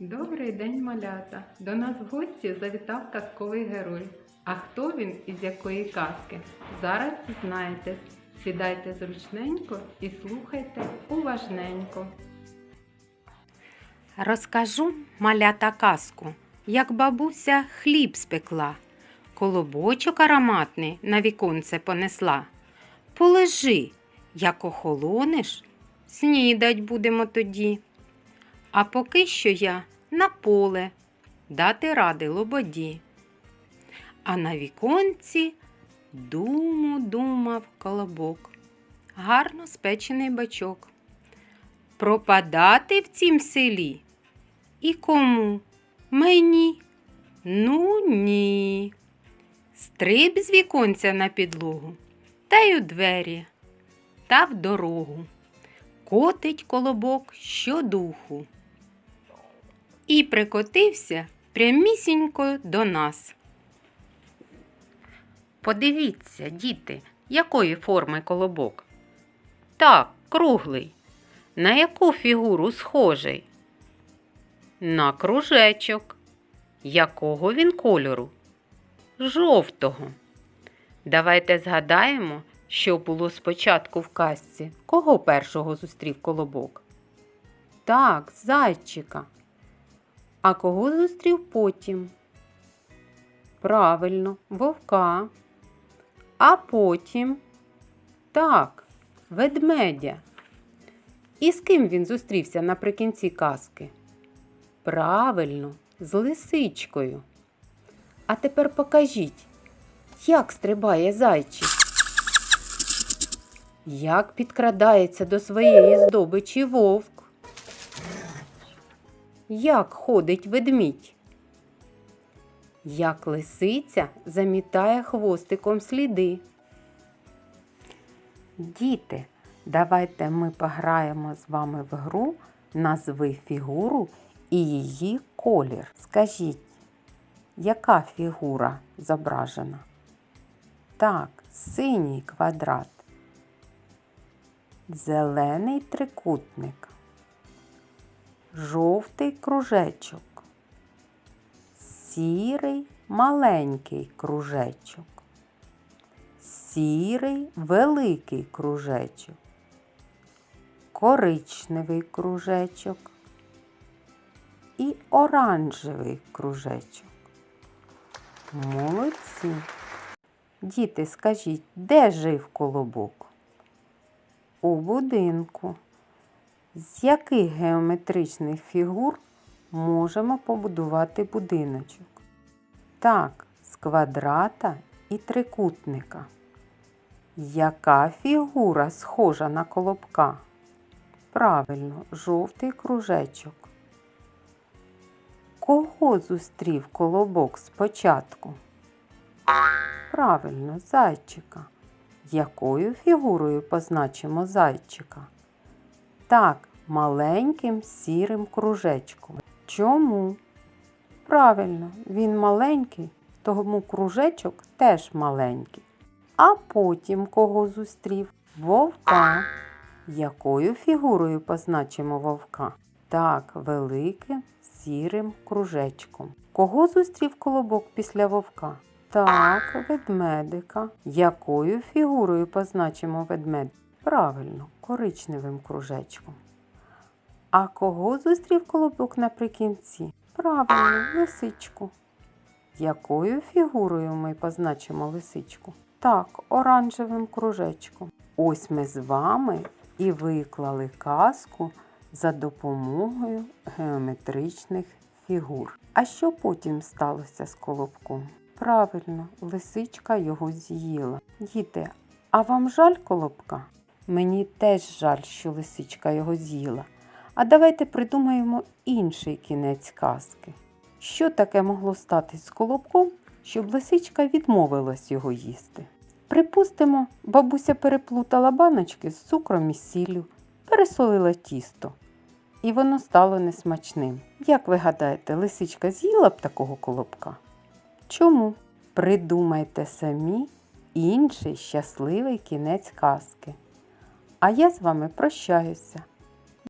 Добрий день, малята! До нас в гості завітав казковий герой. А хто він і з якої казки? Зараз дізнаєтесь. Сідайте зручненько і слухайте уважненько. Розкажу малята казку, як бабуся хліб спекла, колобочок ароматний на віконце понесла. Полежи, як охолонеш, снідать будемо тоді. А поки що я на поле дати ради лободі. А на віконці думу думав колобок, гарно спечений бачок. Пропадати в цім селі? І кому? Мені? Ну ні. Стриб з віконця на підлогу, та й у двері, та в дорогу. Котить колобок щодуху. І прикотився прямісінько до нас. Подивіться, діти, якої форми колобок. Так, круглий. На яку фігуру схожий? На кружечок. Якого він кольору? Жовтого. Давайте згадаємо, що було спочатку в казці. Кого першого зустрів колобок? Так, зайчика. А кого зустрів потім? Правильно, вовка. А потім так, ведмедя. І з ким він зустрівся наприкінці казки? Правильно, з лисичкою. А тепер покажіть, як стрибає зайчик. Як підкрадається до своєї здобичі вовк? Як ходить ведмідь? Як лисиця замітає хвостиком сліди. Діти, давайте ми пограємо з вами в гру назви фігуру і її колір. Скажіть, яка фігура зображена? Так, синій квадрат, зелений трикутник, жовтий кружечок, сірий маленький кружечок сірий великий кружечок, коричневий кружечок і оранжевий кружечок. Молодці. Діти, скажіть, де жив колобок? У будинку. З яких геометричних фігур можемо побудувати будиночок? Так, з квадрата і трикутника. Яка фігура схожа на колобка? Правильно, жовтий кружечок. Кого зустрів колобок спочатку? Правильно, зайчика. Якою фігурою позначимо зайчика? Так, маленьким сірим кружечком. Чому? Правильно, він маленький, тому кружечок теж маленький. А потім кого зустрів? Вовка. Якою фігурою позначимо вовка? Так, великим сірим кружечком. Кого зустрів колобок після вовка? Так, ведмедика. Якою фігурою позначимо ведмедика? Правильно, коричневим кружечком. А кого зустрів колобок наприкінці? Правильно, лисичку. Якою фігурою ми позначимо лисичку? Так, оранжевим кружечком. Ось ми з вами і виклали казку за допомогою геометричних фігур. А що потім сталося з колобком? Правильно, лисичка його з'їла. Діти, а вам жаль колобка? Мені теж жаль, що лисичка його з'їла. А давайте придумаємо інший кінець казки. Що таке могло статись з колобком, щоб лисичка відмовилась його їсти? Припустимо, бабуся переплутала баночки з цукром і сіллю, пересолила тісто, і воно стало несмачним. Як ви гадаєте, лисичка з'їла б такого колобка? Чому? Придумайте самі інший щасливий кінець казки. А я з вами прощаюся.